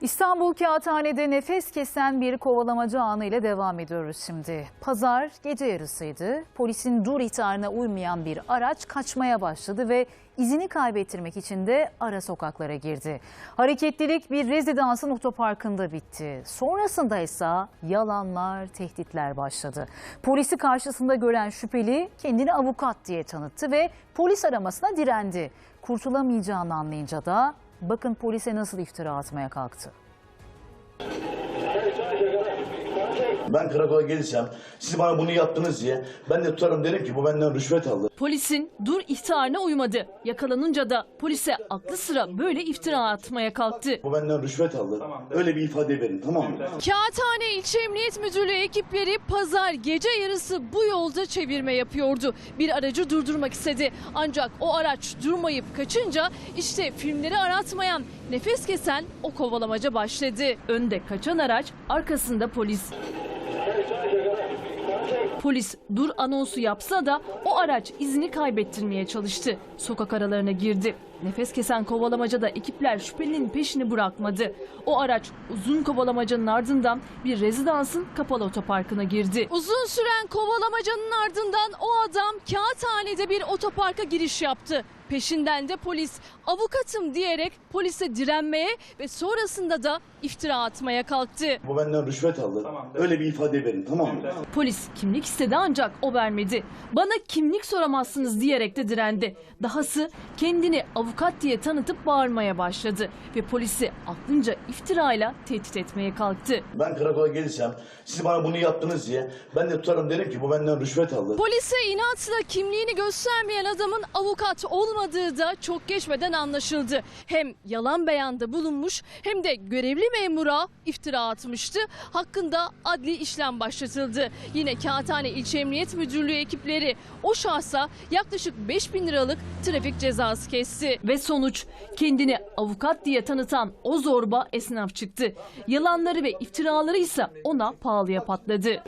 İstanbul Kağıthane'de nefes kesen bir kovalamacı anı ile devam ediyoruz şimdi. Pazar gece yarısıydı. Polisin dur ihtarına uymayan bir araç kaçmaya başladı ve izini kaybettirmek için de ara sokaklara girdi. Hareketlilik bir rezidansın otoparkında bitti. Sonrasında ise yalanlar, tehditler başladı. Polisi karşısında gören şüpheli kendini avukat diye tanıttı ve polis aramasına direndi. Kurtulamayacağını anlayınca da Bakın polise nasıl iftira atmaya kalktı. Ben karakola gelirsem siz bana bunu yaptınız diye ben de tutarım derim ki bu benden rüşvet aldı. Polisin dur ihtarına uymadı. Yakalanınca da polise aklı sıra böyle iftira atmaya kalktı. Bu benden rüşvet aldı. Öyle bir ifade verin tamam mı? Kağıthane İlçe Emniyet Müdürlüğü ekipleri pazar gece yarısı bu yolda çevirme yapıyordu. Bir aracı durdurmak istedi. Ancak o araç durmayıp kaçınca işte filmleri aratmayan, nefes kesen o kovalamaca başladı. Önde kaçan araç, arkasında polis. Thank you. Polis dur anonsu yapsa da o araç izini kaybettirmeye çalıştı. Sokak aralarına girdi. Nefes kesen kovalamacada ekipler şüphelinin peşini bırakmadı. O araç uzun kovalamacanın ardından bir rezidansın kapalı otoparkına girdi. Uzun süren kovalamacanın ardından o adam kağıthanede bir otoparka giriş yaptı. Peşinden de polis avukatım diyerek polise direnmeye ve sonrasında da iftira atmaya kalktı. Bu benden rüşvet aldı. Öyle bir ifade verin tamam mı? Polis kimlik istedi ancak o vermedi. Bana kimlik soramazsınız diyerek de direndi. Dahası kendini avukat diye tanıtıp bağırmaya başladı ve polisi aklınca iftirayla tehdit etmeye kalktı. Ben karakola gelirsem siz bana bunu yaptınız diye ben de tutarım derim ki bu benden rüşvet aldı. Polise inatla kimliğini göstermeyen adamın avukat olmadığı da çok geçmeden anlaşıldı. Hem yalan beyanda bulunmuş hem de görevli memura iftira atmıştı. Hakkında adli işlem başlatıldı. Yine Kağıthane İlçe Emniyet Müdürlüğü ekipleri o şahsa yaklaşık 5 bin liralık trafik cezası kesti. Ve sonuç kendini avukat diye tanıtan o zorba esnaf çıktı. Yalanları ve iftiraları ise ona pahalıya patladı.